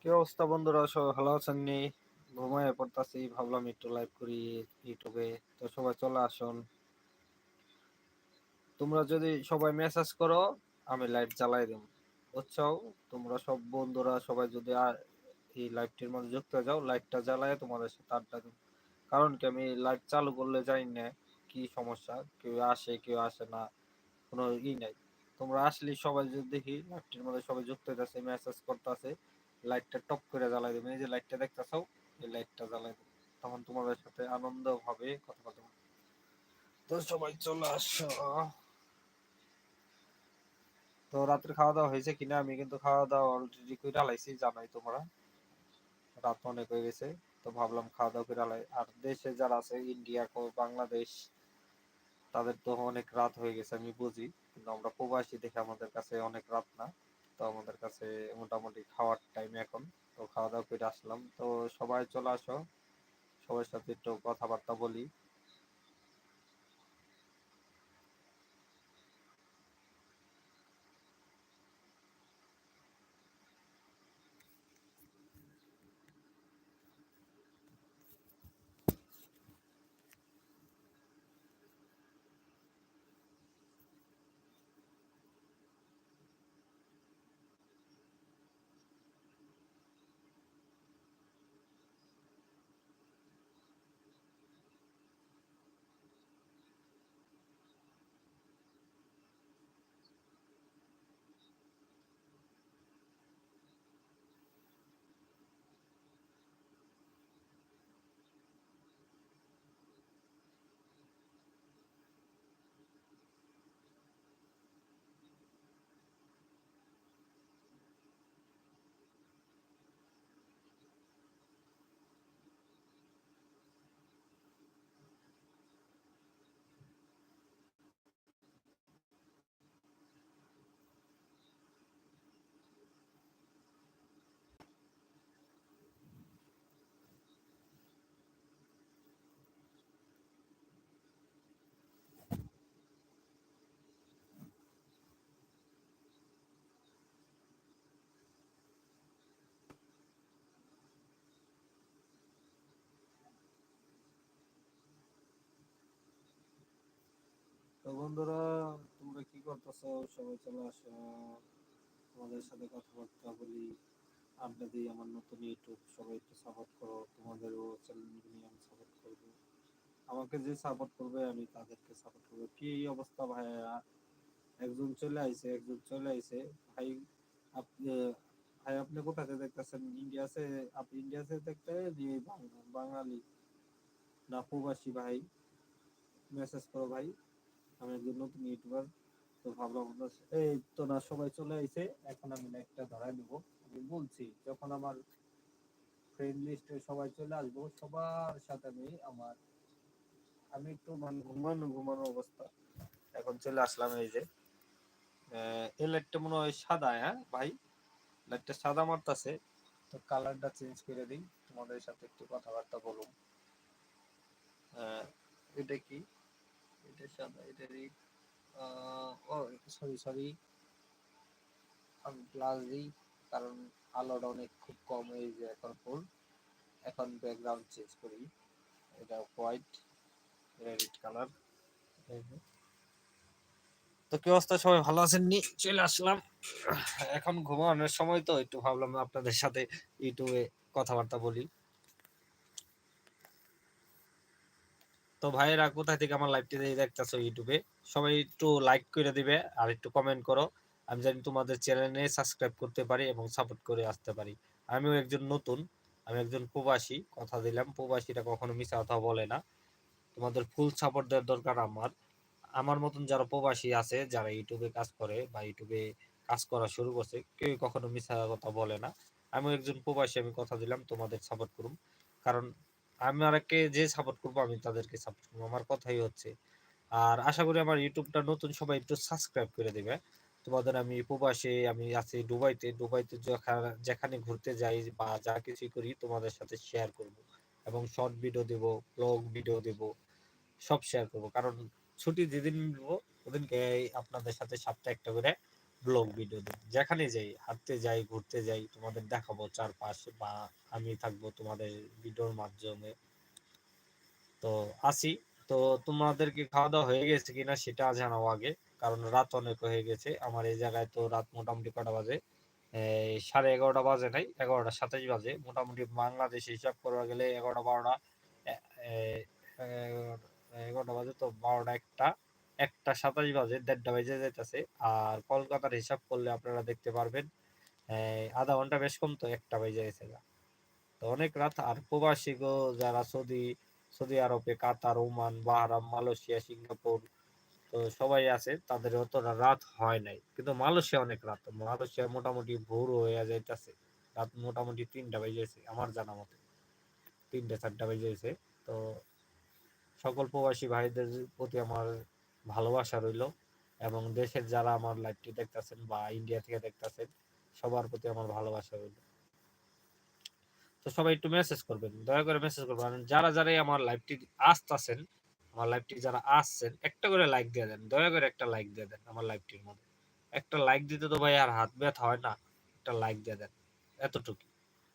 কি অবস্থা বন্ধুরা? সবাই ভালো আছেন নি? ঘুমায় পড়তাছি, ভাবলাম একটু লাইভ করি ইউটিউবে। তো সবাই চলে আসুন। তোমরা যদি সবাই মেসেজ করো, আমি লাইট জ্বালাই দেব। বুঝছ? তোমরা সব বন্ধুরা সবাই যদি এই লাইভটির মধ্যে যুক্ত যাও লাইটটা জ্বালায় তোমাদের সাথে আড্ডা দেব। কারণ কি, আমি লাইট চালু করলে জানি না কি সমস্যা, কেউ আসে কেউ আসে না, কোনো ই নাই। তোমরা আসলে সবাই যদি দেখি লাইভটির মধ্যে সবাই যুক্ত হইতেছে মেসেজ করতেছে লাইটটা টপ করে জ্বালাই দেবেন এই যে লাইটটা দেখতেছো, এই লাইটটা জ্বালাই দেবেন তখন তোমাদের সাথে আনন্দ ভাবে কথা বলতে তো সবাই চলে আসো। তো রাত্রে খাওয়া দাওয়া হয়েছে কিনা, আমি কিন্তু খাওয়া দাওয়া অলরেডি করে আলাইছি জানাই তোমরা। রাত অনেক হয়ে গেছে, তো ভাবলাম খাওয়া দাওয়া করে আলাই আর দেশে যারা আছে, ইন্ডিয়া কো, বাংলাদেশ, তাদের তো অনেক রাত হয়ে গেছে, আমি বুঝি। কিন্তু আমরা প্রবাসী দেখে আমাদের কাছে অনেক রাত না। তো আমাদের কাছে মোটামুটি খাওয়ার টাইম এখন। তো খাওয়া দাওয়া করে আসলাম। তো সবাই চলে আসো। সবার সাথে একটু কথাবার্তা বলি। তো বন্ধুরা, তোমরা কি করতেছো? সবাই চলে আসো। তোমাদের সাথে কথাবার্তা বলি, আড্ডা দিই আমার নতুন ইউটিউব। সবাই একটু সাপোর্ট করো, তোমাদেরও চ্যানেলগুলি আমি সাপোর্ট করব। আমাকে যে সাপোর্ট করবে, আমি তাদেরকে সাপোর্ট করব। কি অবস্থা ভাইয়া? একজন চলে আইছে, একজন চলে আইছে। ভাই, আপনি ভাই, আপনি কোথাতে দেখতেছেন? ইন্ডিয়াতে, আপনি ইন্ডিয়াতে দেখতে বাঙালি না প্রবাসী ভাই? মেসেজ করো ভাই। আমি একজন নতুন ইউটিউবার। তো ভাবলাম এই তো না, সবাই চলে আইছে। এখন আমি একটা ধরাই নেব। আমি বলছি, যখন আমার ফ্রেন্ড লিস্টে সবাই চলে আসব, সবার সাথে আমি আমার আমি একটু মানে ঘুমানো ঘুমানো অবস্থা। এখন চলে আসলাম এই যে। এই লাইটটা মনে হয় সাদা হ্যাঁ ভাই? লাইটটা সাদা মারতাছে। তো কালারটা চেঞ্জ করে দিই। তোমাদের সাথে একটু কথাবার্তা বলুন। এটা কি? এটা সাদা এটা ও সরি সরি আমি প্লাস দিই কারণ আলোটা অনেক খুব কম এই যে এখন ফুল এখন ব্যাকগ্রাউন্ড চেঞ্জ করি। এটা হোয়াইট রেড কালার তো কি অবস্থা? সবাই ভালো আছেন নি চলে আসলাম। এখন ঘুমানোর সময় তো একটু ভাবলাম আপনাদের সাথে ইউটিউবে কথাবার্তা বলি। তো ভাইয়েরা, কোথায় থেকে আমার লাইভটি দেখতেছো ইউটিউবে সবাই একটু লাইক করে দিবে আর একটু কমেন্ট করো। আমি জানি তোমাদের চ্যানেলে সাবস্ক্রাইব করতে পারি এবং সাপোর্ট করে আসতে পারি। আমিও একজন নতুন, আমি একজন প্রবাসী, কথা দিলাম, প্রবাসীরা কখনো মিশা কথা বলে না। তোমাদের ফুল সাপোর্ট দেওয়ার দরকার আমার। আমার মতন যারা প্রবাসী আছে, যারা ইউটিউবে কাজ করে বা ইউটিউবে কাজ করা শুরু করছে, কেউ কখনো মিশা কথা বলে না। আমি একজন প্রবাসী, আমি কথা দিলাম, তোমাদের সাপোর্ট করুন কারণ আমাকে যে সাপোর্ট করব, আমি তাদেরকে সাপোর্ট করব। আমার কথাই হচ্ছে। আর আশা করি আমার ইউটিউবটা নতুন সবাই একটু সাবস্ক্রাইব করে দেবে। তোমাদের আমি প্রবাসে আমি আছি দুবাইতে। দুবাইতে যেখানে ঘুরতে যাই বা যা কিছু করি, তোমাদের সাথে শেয়ার করব। এবং শর্ট ভিডিও দেব ব্লগ ভিডিও দেব, সব শেয়ার করব। কারণ ছুটি যেদিন নেব, ওদিনকে আপনাদের সাথে সপ্তাহে একটা করে ব্লগ ভিডিও যেখানে যাই, হাঁটতে যাই, ঘুরতে যাই, তোমাদের দেখাবো চারপাশ বা আমি থাকব তোমাদের ভিডিওর মাধ্যমে। তো আসি। তো তোমাদেরকে খাওয়া দাওয়া হয়ে গেছে কিনা সেটা জানাও আগে, কারণ রাত অনেক হয়ে গেছে। আমার এই জায়গায় তো রাত মোটামুটি কটা বাজে? সাড়ে এগারোটা বাজে নাই, এগারোটা সাতাশ বাজে। মোটামুটি বাংলাদেশ হিসাব করা গেলে এগারোটা বারোটা এগারোটা বাজে তো বারোটা একটা। একটা সাতাশ বাজে, দেড়টা বেজে যেতেছে আর কলকাতার হিসাব করলে আপনারা দেখতে পারবেন আধা ঘণ্টা বেশ কম তো, একটা বেজে গেছে তো অনেক রাত, আর প্রবাসী গো যারা সৌদি সৌদি আরবে, Qatar, Oman Bahrain Malaysia, Singapore, তো সবাই আছে, তাদের অত রাত হয় নাই। কিন্তু মালয়েশিয়া অনেক রাত, মালয়েশিয়া মোটামুটি ভোর হয়ে যাইতেছে। রাত মোটামুটি তিনটা বেজেছে আমার জানা মতে। তিনটা, চারটা বেজেছে তো সকল প্রবাসী ভাইদের প্রতি আমার ভালোবাসা রইল এবং দেশের যারা আমার লাইভটি দেখতেছেন বা ইন্ডিয়া থেকে দেখতেছেন, সবার প্রতি আমার ভালোবাসা রইল। তো সবাই একটু মেসেজ করবেন, দয়া করে মেসেজ করবেন। যারা যারাই আমার লাইভটি আসতেছেন, আমার লাইভটি যারা আসছেন, একটা করে লাইক দিয়ে দেন, দয়া করে একটা লাইক দিয়ে দেন আমার লাইভটির মধ্যে। একটা লাইক দিতে তো ভাই আর হাত ব্যথা হয় না, একটা লাইক দিয়ে দেন, এতটুকু।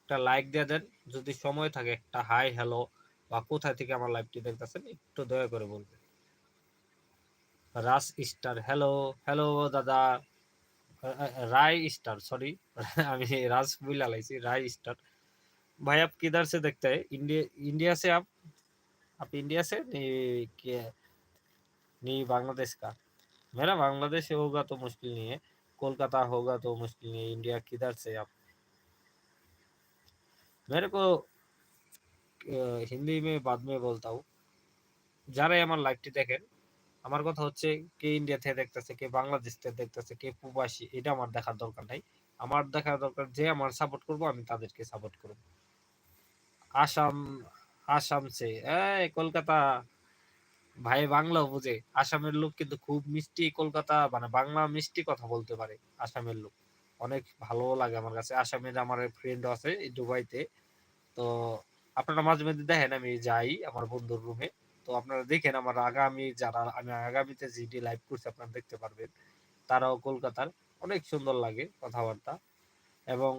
একটা লাইক দিয়ে দেন, যদি সময় থাকে একটা হাই হ্যালো বা কোথায় থেকে আমার লাইভটি দেখতেছেন, একটু দয়া করে বলবেন। রাস স্টার হ্যালো হ্যালো দাদা। राय स्टार सॉरी আমি রাজ বুইলা লাইছি রায় भाई आप किधर से देखते हैं इंडिया इंडिया से आप आप इंडिया से नहीं नहीं बांग्लादेश का मेरा बांग्लादेश होगा तो मुश्किल नहीं है कोलकाता होगा तो मुश्किल नहीं है इंडिया किधर से आप मेरे को हिंदी में बाद में बोलता हूँ যারাই আমার टी देखें আমার কথা হচ্ছে কে ইন্ডিয়া থেকে দেখতেছে, কে বাংলাদেশ থেকে দেখতেছে, কে প্রবাসী, এটা আমার দেখার দরকার নাই। আমার দেখার দরকার যে আমার সাপোর্ট করব, আমি তাদেরকে সাপোর্ট করব। আসাম আসাম সে কলকাতা, ভাই বাংলা বুঝে, আসামের লোক কিন্তু খুব মিষ্টি কলকাতা মানে বাংলা মিষ্টি কথা বলতে পারে আসামের লোক। অনেক ভালো লাগে আমার কাছে। আসামের আমার ফ্রেন্ড আছে দুবাইতে। তো আপনারা মাঝে মধ্যে দেখেন, আমি যাই আমার বন্ধুর রুমে তো আপনারা দেখেন আমার আগামী যারা, আমি আগামীতে জিডি লাইভ করছি আপনারা দেখতে পারবেন, তারাও কলকাতার অনেক সুন্দর লাগে কথাবার্তা এবং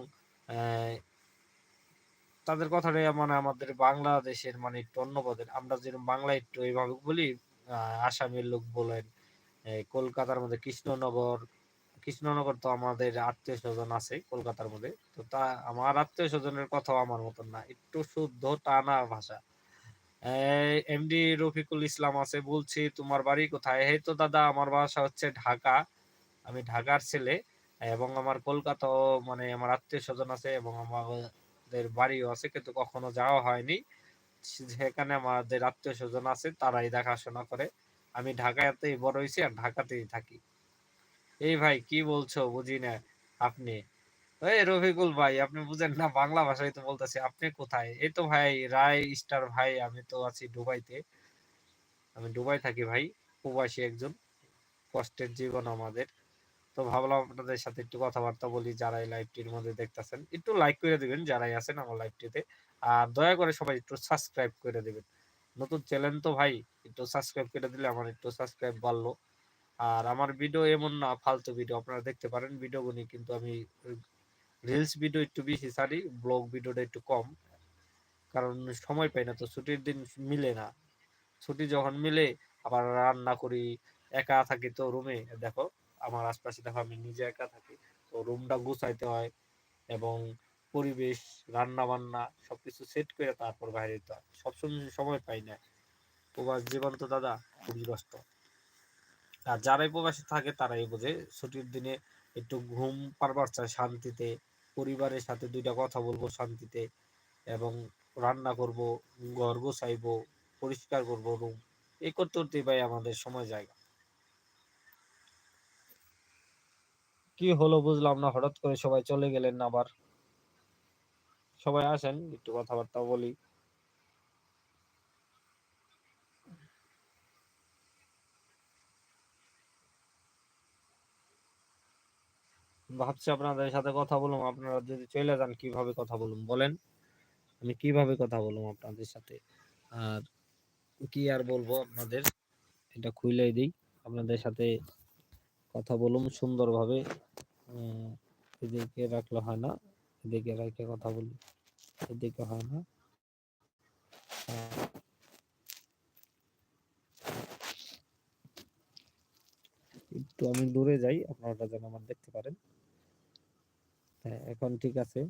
তাদের কথাটাই মানে আমাদের বাংলাদেশের মানে একটু অন্যপদের আমরা যেরকম বাংলা একটু এইভাবে বলি আসামের লোক বলেন কলকাতার মধ্যে কৃষ্ণনগর কৃষ্ণনগর তো আমাদের আত্মীয় স্বজন আছে কলকাতার মধ্যে, তো তা, আমার আত্মীয় স্বজনের কথাও আমার মতন না, একটু শুদ্ধ টানা ভাষা। এমডি রফিকুল ইসলাম আছে, বলছি তোমার বাড়ি কোথায়? এই তো দাদা, আমার বাসা হচ্ছে ঢাকা। আমি ঢাকার ছেলে এবং আমার কলকাতাও মানে আমার আত্মীয় স্বজন আছে এবং আমাদের বাড়িও আছে, কিন্তু কখনো যাওয়া হয়নি। সেখানে আমাদের আত্মীয় স্বজন আছে, তারাই দেখাশোনা করে। আমি ঢাকাতেই বড় হয়েছি আর ঢাকাতেই থাকি। এই ভাই, কি বলছো? বুঝি না আপনি। এই রফিকুল ভাই, আপনি বুঝেন না, বাংলা ভাষায় তো বলতেছি, আপনি কোথায়? এই তো ভাই, রায় স্টার ভাই, আমি তো আছি দুবাইতে। আমি দুবাই থাকি ভাই, প্রবাসী একজন, কষ্টের জীবন আমাদের। তো ভাবলাম আপনাদের সাথে একটু কথাবার্তা বলি, যারা এই লাইভটির মধ্যে দেখতেছেন, একটু লাইক করে দিবেন, যারাই আছেন আমার লাইভটিতে আর দয়া করে সবাই একটু সাবস্ক্রাইব করে দিবেন। নতুন চ্যানেল তো ভাই, একটু সাবস্ক্রাইব করে দিলে আমার একটু সাবস্ক্রাইব বাড়লো। আর আমার ভিডিও এমন না, ফালতু ভিডিও আপনারা দেখতে পারেন ভিডিওগুলি কিন্তু আমি রিলস ভিডিও একটু বেশি ছাড়ি ব্লগ ভিডিওটা একটু কম। কারণ সময় পাই না তো, ছুটির দিন মিলে না। ছুটি যখন মিলে, আবার রান্না করি, একা থাকি তো রুমে দেখো, আমার আশপাশে দেখো, আমি নিজে একা থাকি। তো রুমটা গুছাইতে হয় এবং পরিবেশ রান্না বান্না সবকিছু সেট করে তারপর বাইরে দিতে হয়। সবসময় সময় পাই না। প্রবাস জীবন তো দাদা, খুবই কষ্ট। আর যারাই প্রবাসী থাকে, তারাই বোঝে, ছুটির দিনে একটু ঘুম পারবার চায় শান্তিতে। পরিবারের সাথে দুইটা কথা বলব শান্তিতে এবং রান্না করব, ঘর গোছাইব, পরিষ্কার করব রুম। এই করতে করতেই ভাই আমাদের সময় জায়গা। কি হলো বুঝলাম না, হঠাৎ করে সবাই চলে গেলেন আবার। সবাই আসেন, একটু কথাবার্তা বলি। ভাবছি আপনাদের সাথে কথা বলুন আপনারা যদি চলে যান কীভাবে কথা বলুন বলেন। আমি কীভাবে কথা বলুন আপনাদের সাথে? আর কি আর বলব আপনাদের? এটা খুইলাই দিই। আপনাদের সাথে কথা বলুন সুন্দরভাবে। এদিকে রাখলে হয় না, এদিকে রাখে কথা বলি, এদিকে হয় না। একটু আমি দূরে যাই, আপনারা যেন আমার দেখতে পারেন। হ্যাঁ এখন ঠিক আছে।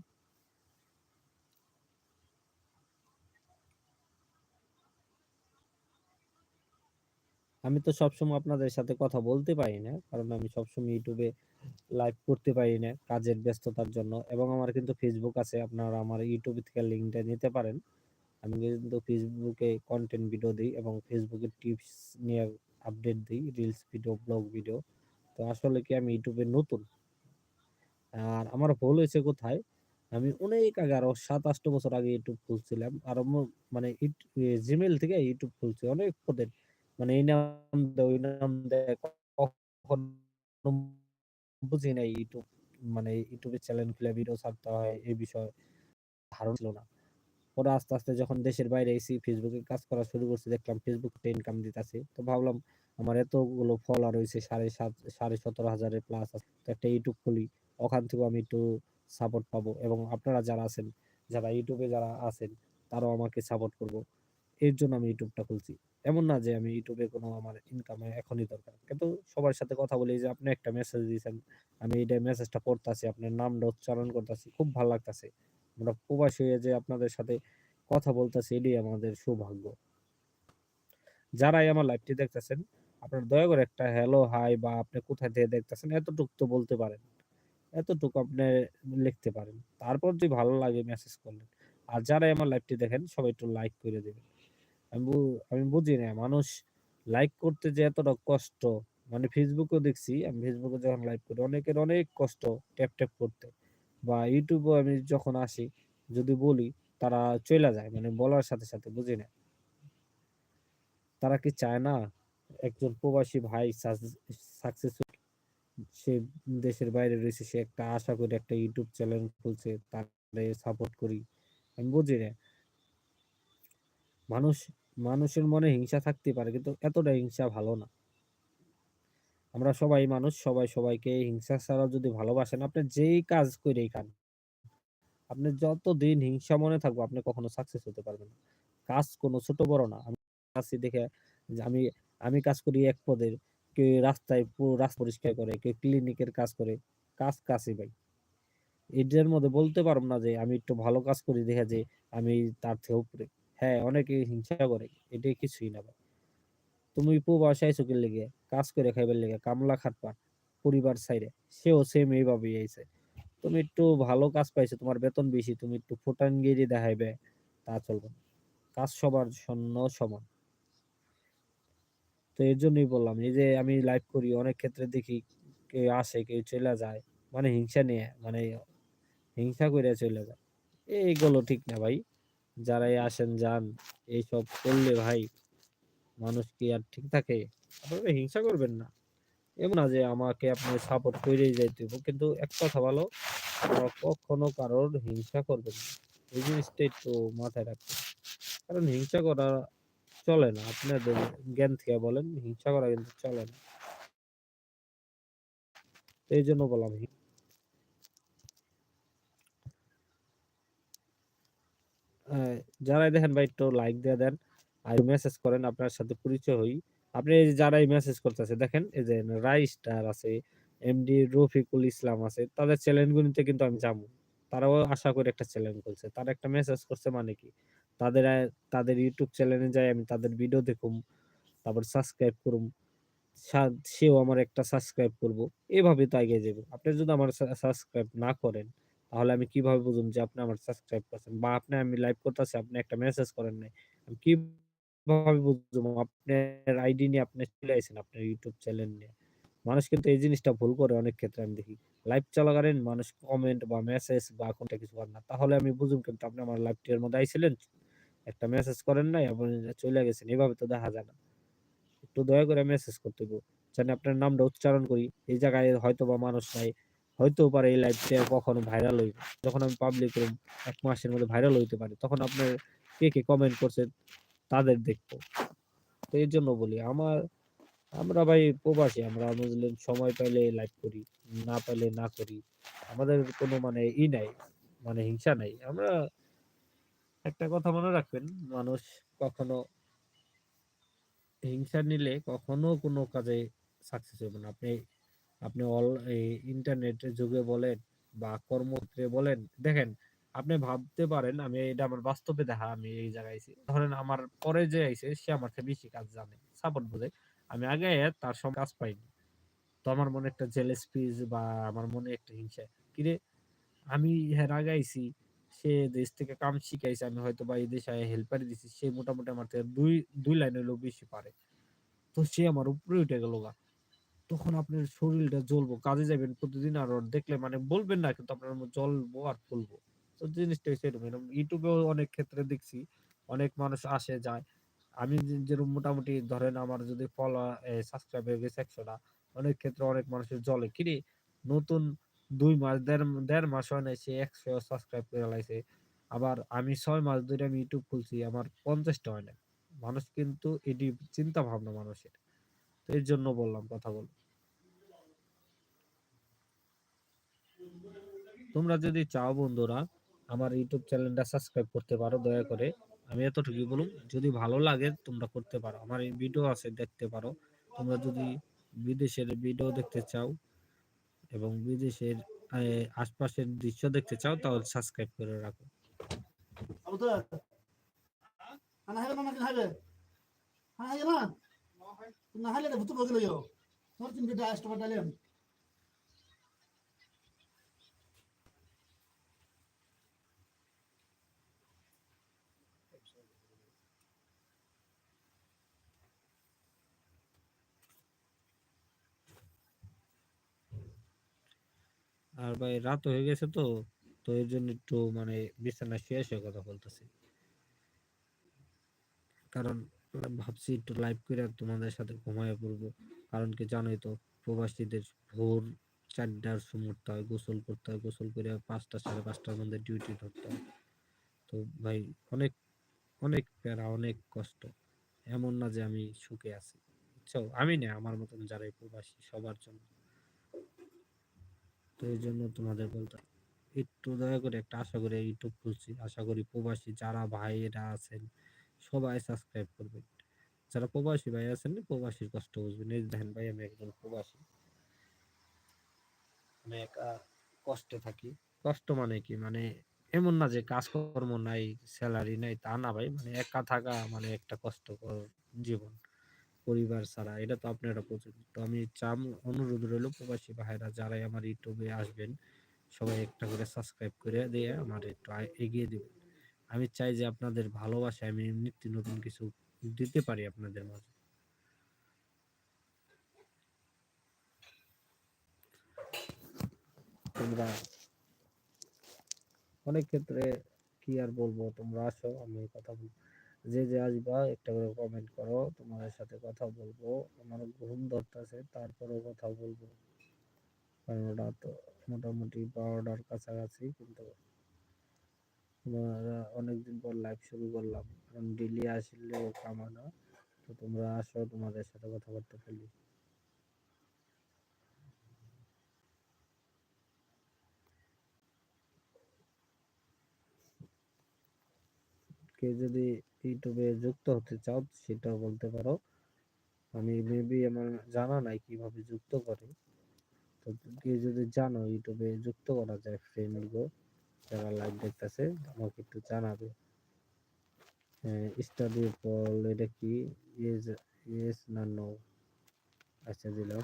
আমি তো সবসময় আপনাদের সাথে কথা বলতে পারি না, কারণ আমি সবসময় ইউটিউবে লাইভ করতে পারি না কাজের ব্যস্ততার জন্য। এবং আমার কিন্তু ফেসবুক আছে, আপনারা আমার ইউটিউব থেকে লিঙ্কটা নিতে পারেন। আমি কিন্তু ফেসবুকে কন্টেন্ট ভিডিও দিই এবং ফেসবুকে টিপস নিয়ে আপডেট দিই রিলস ভিডিও ব্লগ ভিডিও তো আসলে কি আমি ইউটিউবে নতুন? আর আমার ভুল হয়েছে কোথায়? আমি অনেক আগে আরও সাত আট বছর আগে ইউটিউব খুলছিলাম। আর মানে জিমেল থেকে ইউটিউব খুলছি। অনেক পদের মানে এই নাম দেয় ওই নাম দেয় বুঝি নাই ইউটিউব মানে ইউটিউবে চ্যানেল খুলে ভিডিও ছাড়তে হয় এই বিষয়ে। ধারণা ছিল না। পরে আস্তে আস্তে যখন দেশের বাইরে এসে ফেসবুকে কাজ করা শুরু করছি, দেখলাম ফেসবুক ইনকাম দিতেছে। তো ভাবলাম, আমার এতগুলো ফলোয়ার রয়েছে, সাড়ে সাত, সাড়ে সতেরো হাজারের প্লাস আছে। একটা ইউটিউব খুলি। ওখান থেকে আমি একটু সাপোর্ট পাবো এবং আপনারা যারা আছেন, যারা ইউটিউবে যারা আছেন, তারাও আমাকে সাপোর্ট করব। এর জন্য আমি ইউটিউবটা খুলছি। এমন না যে আমি ইউটিউবে কোনো আমার ইনকাম এখনই দরকার। কিন্তু সবার সাথে কথা বলি যে আপনি একটা মেসেজ দিয়েছেন, আমি এটা মেসেজটা পড়তাছি, আপনার নামটা উচ্চারণ করতেছি, খুব ভালো লাগতাছে। আমরা প্রবাসী হয়ে যে আপনাদের সাথে কথা বলতেছি, এটাই আমাদের সৌভাগ্য। যারাই আমার লাইভটি দেখতেছেন, আপনার দয়া করে একটা হ্যালো হাই বা আপনি কোথায় থেকে দেখতেছেন, এতটুকু তো বলতে পারেন। এতটুকু আপনি লিখতে পারেন। তারপর যদি ভালো লাগে মেসেজ করলেন। আর যারা আমার লাইভটি দেখেন, সবাই একটু লাইক করে দেবেন। আমি আমি বুঝি না, মানুষ লাইক করতে যে এতটা কষ্ট মানে ফেসবুকেও দেখছি, আমি ফেসবুকে যখন লাইভ করি, অনেকের অনেক কষ্ট ট্যাপ ট্যাপ করতে। বা ইউটিউবে আমি যখন আসি, যদি বলি, তারা চলে যায় মানে বলার সাথে সাথে, বুঝি না। তারা কি চায় না? একজন প্রবাসী ভাই সাকসেসফুল সে দেশের বাইরে রয়েছে, সে একটা আশা করে একটা ইউটিউব চ্যানেল খুলছে, তারে সাপোর্ট করি। আমি বুঝি না। মানুষ, মানুষের মনে হিংসা থাকতে পারে, কিন্তু এতটা হিংসা ভালো না। আমরা সবাই মানুষ, সবাই সবাইকে হিংসা ছাড়া যদি ভালোবাসেন আপনি যেই কাজ করেই খান, আপনি যতদিন হিংসা মনে থাকব, আপনি কখনো সাকসেস হতে পারবেন কাজ কোনো ছোট বড় না। আমি কাজ দেখে আমি আমি কাজ করি এক পদের। কেউ রাস্তায় পুরো রাস্তা পরিষ্কার করে কেউ ক্লিনিকের কাজ করে, কাজ কাজই ভাই। এটার মধ্যে বলতে পারব না যে আমি একটু ভালো কাজ করি দেখে যে আমি তার থেকে উপরে। হ্যাঁ অনেকে হিংসা করে, এটাই কিছুই না ভাই। তুমি প্রবাসে আইছো কি লেগে? কাজ করে খাইবার লেগে, কামলা খাটবা পরিবার সাইডে সেও সেম এইভাবেই আইছে। তুমি একটু ভালো কাজ পাইছো, তোমার বেতন বেশি, তুমি একটু ফুটানগিরি দেখাইবে, তা চলবে না। কাজ সবার জন্য সমান। তো এর জন্যই বললাম, এই যে আমি লাইভ করি, অনেক ক্ষেত্রে দেখি কেউ আসে, কেউ চলে যায় মানে হিংসা নিয়ে মানে হিংসা করে চলে যায়। এইগুলো ঠিক না ভাই, যারাই আসেন যান, এইসব করলে ভাই মানুষ কি আর ঠিক থাকে? আপনারা হিংসা করবেন না। এমন না যে আমাকে আপনি সাপোর্ট করেই যাইতে কিন্তু এক কথা ভালো কখনো কারোর হিংসা করবেন না। এই জিনিসটা একটু মাথায় রাখবেন। কারণ হিংসা করা চলে না। আপনাদের জ্ঞান থেকে বলেন, হিংসা করা কিন্তু চলে না। এই জন্য বললাম যারাই দেখেন ভাই, একটু লাইক দিয়ে দেন। আর মেসেজ করেন, আপনার সাথে পরিচয় হই। আপনি যারাই মেসেজ করতেছে, দেখেন এই যে রাই স্টার আছে এমডি রফিকুল ইসলাম আছে, তাদের চ্যানেলগুলিতে কিন্তু আমি যাব। তারাও আশা করে একটা চ্যালেঞ্জ করছে তারা একটা মেসেজ করছে মানে কি? তাদের তাদের ইউটিউব চ্যানেলে যাই আমি তাদের ভিডিও দেখুম, তারপর সাবস্ক্রাইব করুম সেও আমার একটা সাবস্ক্রাইব করব, এভাবে তো এগিয়ে যাবে। আপনি যদি আমার সাবস্ক্রাইব না করেন, তাহলে আমি কীভাবে বুঝুম যে আপনি আমার সাবস্ক্রাইব করছেন? বা আপনি, আমি লাইভ করতেছি, আপনি একটা মেসেজ করেন নাই, আমি কীভাবে বুঝব আপনার আইডি নিয়ে আপনি চলে আসেন আপনার ইউটিউব চ্যানেল নিয়ে? মানুষ কিন্তু এই জিনিসটা ভুল করে অনেক ক্ষেত্রে, আমি দেখি। লাইভ চলাকালীন মানুষ কমেন্ট বা মেসেজ বা কোনটা কিছু করে না, তাহলে আমি বুঝুম কিন্তু আপনি আমার লাইভটির মধ্যে আইছিলেন একটা মেসেজ করেন নাই, আপনি চলে গেছেন, এভাবে তো দেখা যায় না। একটু দয়া করে মেসেজ করতে হবে জানি আপনার নামটা উচ্চারণ করি, এই জায়গায় হয়তো বা মানুষ নাই হয়তো পারে এই লাইভটা কখনো ভাইরাল হইবে। যখন আমি পাবলিক করুম এক মাসের মধ্যে ভাইরাল হইতে পারে, তখন আপনার কে কে কমেন্ট করছে, তাদের দেখব। তো এর জন্য বলি, আমার, আমরা ভাই প্রবাসী, আমরা বুঝলেন সময় পাইলে লাইভ করি, না পাইলে না করি, আমাদের কোনো মানে ই নাই মানে হিংসা নাই। আমরা একটা কথা মনে রাখবেন, মানুষ কখনো হিংসা নিলে কখনো কোনো কাজে সাকসেস হবে না। আপনি আপনি অল, এই ইন্টারনেটের যুগে বলেন বা কর্মক্ষেত্রে বলেন, দেখেন, আপনি ভাবতে পারেন, আমি এটা আমার বাস্তবে দেখা, আমি এই জায়গায় আছি ধরেন আমার পরে যে আইছে, সে আমার থেকে বেশি কাজ জানে সাপোর্ট বোঝে, আমি আগে তার সব কাজ পাইনি। তো আমার মনে একটা জেলেস ফিজ বা আমার মনে একটা হিংসা কিরে আমি হ্যাঁ আগে আইছি সে দেশ থেকে কাম শিখাইছে, আমি হয়তো বা এই দেশে হেল্পার দিছি, সে মোটামুটি আমার থেকে দুই দুই লাইন হলেও বেশি পারে। তো সে আমার উপরে উঠে গেল গা। তখন আপনার শরীরটা জ্বলবো, কাজে যাবেন প্রতিদিন আর দেখলে মানে বলবেন না, কিন্তু আপনার জ্বলবো আর ফুলবো। তো জিনিসটা হচ্ছে এরকম ইউটিউবেও অনেক ক্ষেত্রে দেখছি, অনেক মানুষ আসে, যায়। আমি যেরকম মোটামুটি ধরেন আমার যদি ফলো সাবস্ক্রাইব হয়ে গেছে একশোটা, অনেক ক্ষেত্রে অনেক মানুষের জলে কিরে নতুন দুই মাস, দেড় দেড় মাস হয় নাই সে একশো সাবস্ক্রাইব করে লাইছে। আবার আমি ছয় মাস ধরে আমি ইউটিউব খুলছি, আমার পঞ্চাশটা হয় না মানুষ কিন্তু এটি চিন্তা ভাবনা মানুষের। তো এর জন্য বললাম কথা বল। তোমরা যদি চাও বন্ধুরা আমার ইউটিউব চ্যানেলটা সাবস্ক্রাইব করতে পারো, দয়া করে আমি এতটুকুই বলুন। যদি ভালো লাগে তোমরা করতে পারো। আমার ভিডিও আছে, দেখতে পারো। তোমরা যদি বিদেশের ভিডিও দেখতে চাও এবং বিদেশের আশপাশের দৃশ্য দেখতে চাও তাহলে সাবস্ক্রাইব করে রাখো হ্যাঁ না না হাইলে তো ভুতু বগলে yo তোর তিন বিটা আষ্ট বাটালিয়ন আর ভাই রাত হয়ে গেছে তো তো এর জন্য একটু মানে বিছানা শুয়ে শুয়ে কথা বলতেছি। কারণ ভাবছি একটু লাইভ করে তোমাদের সাথে ঘুমায় পড়ব। কারণ কি জানোই তো, প্রবাসীদের ভোর চারটার সময় উঠতে হয়, গোসল করতে হয়, গোসল করে পাঁচটা সাড়ে পাঁচটার মধ্যে ডিউটি ধরতে হয়। তো ভাই অনেক অনেক প্যারা, অনেক কষ্ট। এমন না যে আমি সুখে আছি। বুঝছ? আমি না, আমার মতন যারাই প্রবাসী, সবার জন্য। তো এই জন্য তোমাদের বলতে একটু দয়া করে একটা আশা করি ইউটিউব খুলছি। আশা করি প্রবাসী যারা ভাইয়েরা আছেন, সবাই সাবস্ক্রাইব করবেন। যারা প্রবাসী ভাই আছেন, প্রবাসীর কষ্ট বুঝবেন। এই দেখেন ভাই, আমি একজন প্রবাসী। আমি একা কষ্টে থাকি। কষ্ট মানে কি? মানে এমন না যে কাজকর্ম নাই স্যালারি নাই, তা না ভাই। মানে একা থাকা মানে একটা কষ্টকর জীবন। পরিবার ছাড়া, এটা তো আপনারা বোঝেন তো আমি চাম, অনুরোধ রইল প্রবাসী ভাইরা যারাই আমার ইউটিউবে আসবেন, সবাই একটা করে সাবস্ক্রাইব করে দিয়ে আমার একটু এগিয়ে দিবেন। আমি চাই যে আপনাদের ভালোবাসায় আমি নিত্য নতুন কিছু দিতে পারি আপনাদের মাঝে। তোমরা অনেক ক্ষেত্রে কি আর বলব? তোমরা আসো, আমি কথা বলব। যে যে আসবা, একটা করে কমেন্ট করো, তোমাদের সাথে কথা বলব। আমার ঘুম ধরতেছে, তারপরেও কথা বলব। ওটা তো মোটামুটি বারোটার কাছাকাছি, কিন্তু তোমরা অনেকদিন পর লাইভ শুরু করলাম। কারণ ডেলি আসলে কামানো তো তোমরা আসো, তোমাদের সাথে কথাবার্তা বলি। কেউ যদি ইউটিউবে যুক্ত হতে চাও, সেটাও বলতে পারো। আমি মেবি আমার জানা নাই কীভাবে যুক্ত করে। তো কেউ যদি জানো ইউটিউবে যুক্ত করা যায় ফ্রেন্ড গো যারা লাইভ দেখতেছে, আমাকে একটু জানাবে। স্টাডি পল এটা কি? ইয়েস ইয়েস না নো আচ্ছা দিলাম।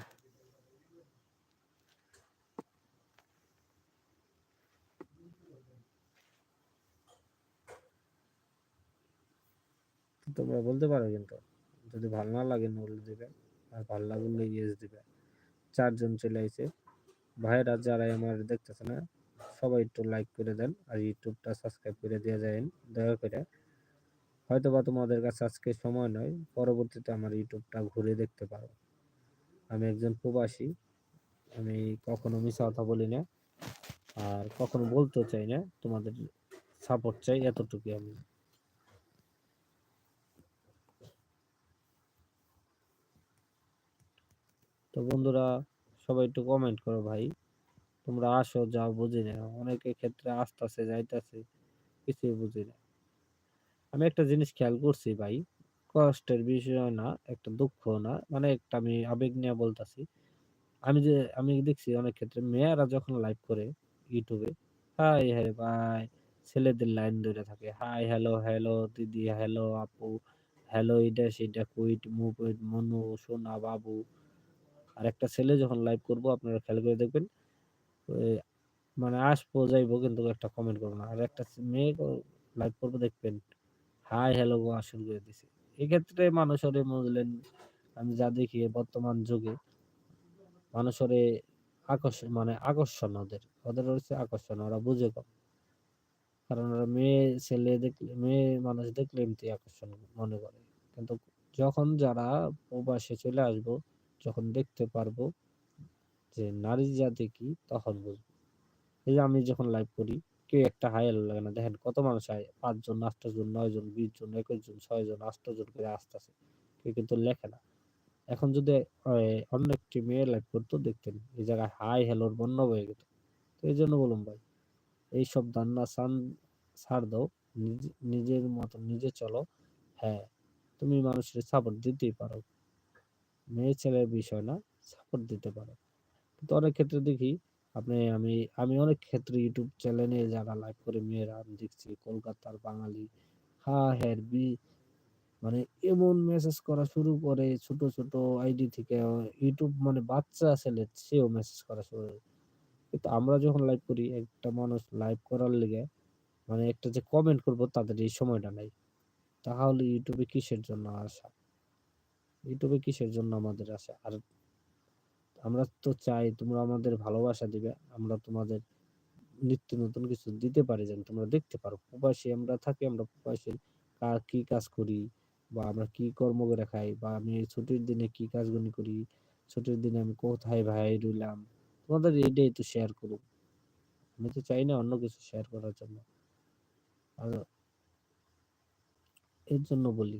তোমরা বলতে পারো কিন্তু। যদি ভালো না লাগে নো দিবে, আর ভালো লাগলে ইয়েস দিবে। চারজন চলে আইছে। ভাইরা যারা আমার দেখতেছে না, সবাই একটু লাইক করে দেন, আর ইউটিউবটা সাবস্ক্রাইব করে দিয়ে যায় দয়া করে। হয়তো বা তোমাদের কাছে আজকে সময় নয়, পরবর্তীতে আমার ইউটিউবটা ঘুরে দেখতে পারো। আমি একজন প্রবাসী, আমি কখনো মিশা কথা বলি না, আর কখনো বলতেও চাই না, তোমাদের সাপোর্ট চাই এতটুকু আমি। তো বন্ধুরা সবাই একটু কমেন্ট করো ভাই। তোমরা আসো, যাও, বুঝি না। অনেকের ক্ষেত্রে আসতেছে, যাইতাছে, কিছুই বুঝি না। আমি একটা জিনিস খেয়াল করছি ভাই, কষ্টের বিষয় না, একটা দুঃখ না মানে একটা আমি আবেগ নিয়ে বলতাছি। আমি যে, আমি দেখছি অনেক ক্ষেত্রে মেয়েরা যখন লাইভ করে ইউটিউবে হাই হাই, ভাই, ছেলেদের লাইন ধরে থাকে, হাই হ্যালো হ্যালো দিদি হ্যালো আপু হ্যালো এটা সেটা, কুইট, মুকুইট, মনু, সোনা, বাবু আর একটা ছেলে যখন লাইভ করব, আপনারা খেয়াল করে দেখবেন মানে আসব, যাইবো, কিন্তু একটা কমেন্ট করব না। আর একটা মেয়ে লাইভ করব, দেখবেন হাই হ্যালো গো শুরু করে দিছে। এক্ষেত্রে মানুষের বুঝলেন আমি যা দেখি বর্তমান যুগে, মানুষের আকর্ষণ মানে আকর্ষণ ওদের। ওদের হচ্ছে আকর্ষণ, ওরা বুঝে কম। কারণ ওরা মেয়ে, ছেলে দেখলে, মেয়ে মানুষ দেখলে এমনি আকর্ষণ মনে করে। কিন্তু যখন যারা প্রবাসে চলে আসব যখন দেখতে পারব যে নারী জাতি কি, তখন বুঝব। এই যে আমি যখন লাইভ করি, কেউ একটা হাই আলো লাগে না। দেখেন কত মানুষ হয়, পাঁচজন, আটজন নয় জন বিশ জন একুশ জন ছয় জন আট জন করে আসতেছে কেউ কিন্তু লেখে না। এখন যদি অন্য একটি মেয়ে লাইভ করতো, দেখতেন, এই জায়গায় হাই হ্যালোর বন্য হয়ে গেত। তো এই জন্য বলুন ভাই এইসব দান্না সান, ছাড় দাও নিজের মতো, নিজে চলো। হ্যাঁ তুমি মানুষের সাপোর্ট দিতেই পারো। মেয়ে ছেলের বিষয় না সাপোর্ট দিতে পারো। কিন্তু অনেক ক্ষেত্রে দেখি, আপনি, আমি আমি অনেক ক্ষেত্রে ইউটিউব চ্যানেলে যারা লাইভ করে মেয়েরা, আমি দেখছি কলকাতার বাঙালি, হা, হ্যার, বি মানে এমন মেসেজ করা শুরু করে, ছোট ছোট আইডি থেকে ইউটিউব মানে বাচ্চা ছেলে, সেও মেসেজ করা শুরু করে। কিন্তু আমরা যখন লাইভ করি, একটা মানুষ লাইভ করার লেগে মানে একটা যে কমেন্ট করব, তাদের এই সময়টা নাই। তাহলে ইউটিউবে কিসের জন্য আসা? ইউটিউবে কিসের জন্য আমাদের আসা আর আমরা তো চাই তোমরা আমাদের ভালোবাসা দিবে, আমরা তোমাদের নিত্য নতুন কিছু দিতে পারি যেন তোমরা দেখতে পারো। প্রবাসী আমরা থাকি, আমরা প্রবাসী, কার কি কাজ করি বা আমরা কি কর্ম করে খাই বা আমি ছুটির দিনে কি কাজগুলি করি, ছুটির দিনে আমি কোথায় ভাই রইলাম, তোমাদের এইটাই তো শেয়ার করুক। আমি তো চাই না অন্য কিছু শেয়ার করার জন্য। আর এর জন্য বলি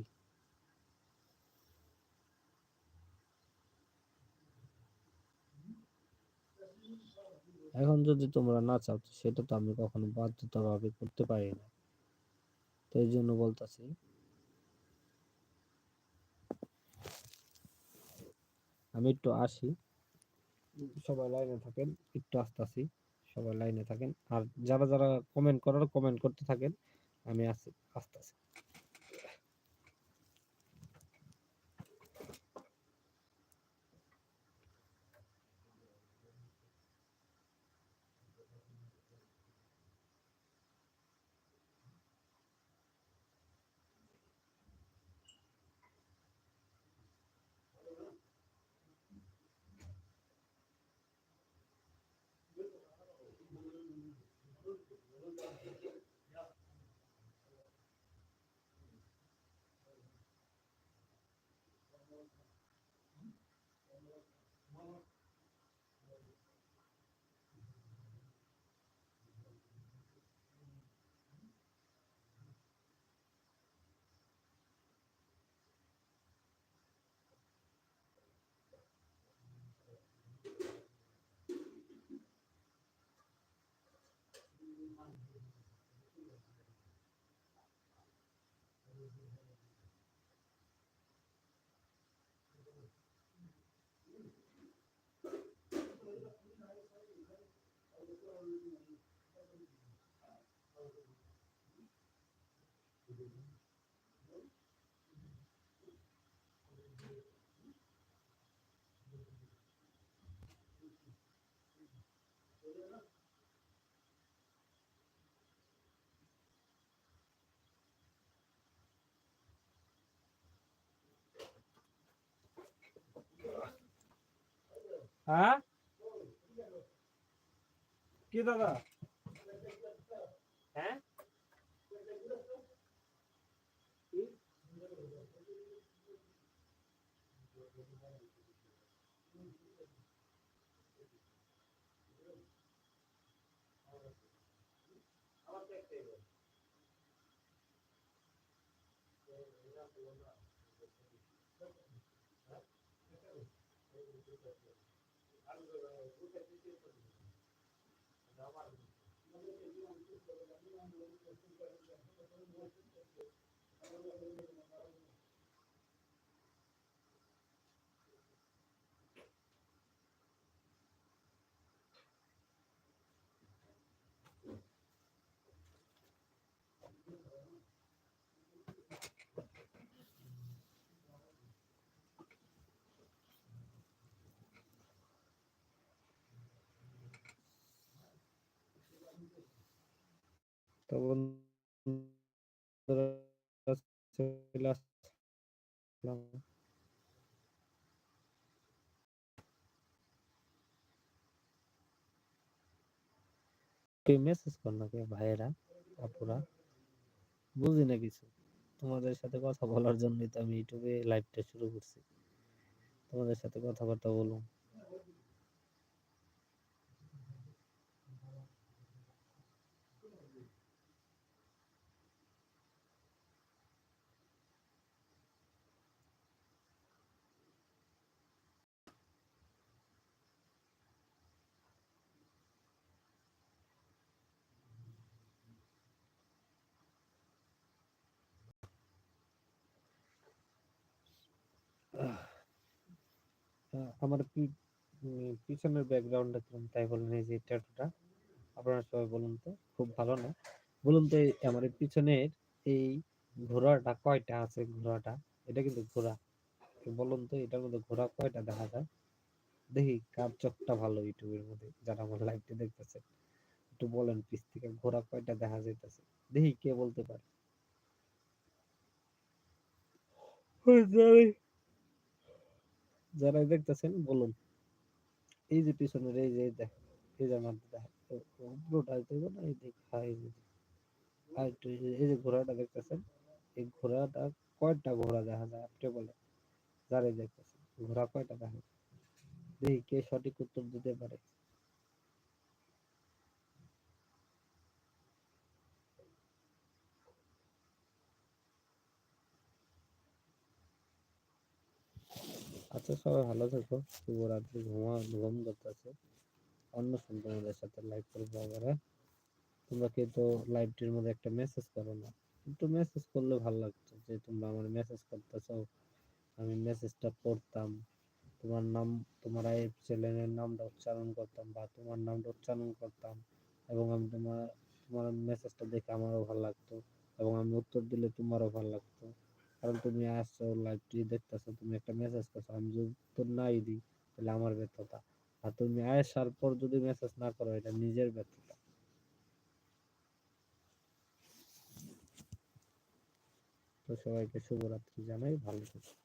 এখন যদি তোমরা না চাও সেটা তো আমি কখনো বাধ্যতাভাবে করতে পারি না। তো এই জন্য বলতেছি। আমি একটু আসি। সবাই লাইনে থাকেন, একটু আসতেছি সবাই লাইনে থাকেন। আর যারা যারা কমেন্ট করার কমেন্ট করতে থাকেন, আমি আসি আসতেছি হ্যাঁ কি দাদা হ্যাঁ Thank you. Thank you. তো চলে মেসেজ কর না কেউ, ভাইয়েরা, আপুরা। বুঝি না কিছু। তোমাদের সাথে কথা বলার জন্যই তো আমি ইউটিউবে লাইভটা শুরু করছি। তোমাদের সাথে কথাবার্তা বলুন আমার পিছনের ব্যাকগ্রাউন্ডটা কীরকম তাই বলেন যে ট্যাটুটা আপনারা সবাই বলুন তো, খুব ভালো না? বলুন তো আমার পিছনের এই ঘোড়াটা কয়টা আছে, ঘোড়াটা? এটা কিন্তু ঘোড়া। বলুন তো, এটার মধ্যে ঘোড়া কয়টা দেখা যায়? দেখি, কার চোখটা ভালো ইউটিউবের মধ্যে, যারা আমার লাইভটা দেখতেছে একটু বলেন, পিছ থেকে ঘোড়া কয়টা দেখা যাইতেছে? দেখি, কে বলতে পারে। যারাই দেখতেছেন, বলুন। এই যে পিছনের, এই যে, এই দেখ, এই যে আমার পুরোটা দেখব না? এই দেখ এই যে ঘোড়াটা দেখতেছেন, এই ঘোড়াটা কয়টা ঘোড়া দেখা যায়? আপনি বলেন, যারাই দেখতেছেন, ঘোড়া কয়টা দেখা যায়? দেখি, কে সঠিক উত্তর দিতে পারে। আচ্ছা সবাই ভালো থেকো। শুভরাত্রি ঘুমা ঘুম করতেছে। অন্য সময় তোমাদের সাথে লাইভ করব আবার? তোমরা কিন্তু লাইভটির মধ্যে একটা মেসেজ করো না। একটু মেসেজ করলে ভালো লাগতো যে, তোমরা আমার মেসেজ করতেছো। আমি মেসেজটা পড়তাম। তোমার নাম, তোমার এই চ্যানেলের নামটা উচ্চারণ করতাম বা তোমার নামটা উচ্চারণ করতাম এবং আমি তোমার তোমার মেসেজটা দেখে আমারও ভালো লাগতো এবং আমি উত্তর দিলে তোমারও ভালো লাগতো। কারণ তুমি আসছো লাইভটি দেখতেছো, তুমি একটা মেসেজ করছ, আমি যদি উত্তর নাই দিই, তাহলে আমার ব্যর্থতা। আর তুমি আসার পর যদি মেসেজ না করো, এটা নিজের ব্যর্থতা। তো সবাইকে শুভরাত্রি জানাই, ভালো থেকো।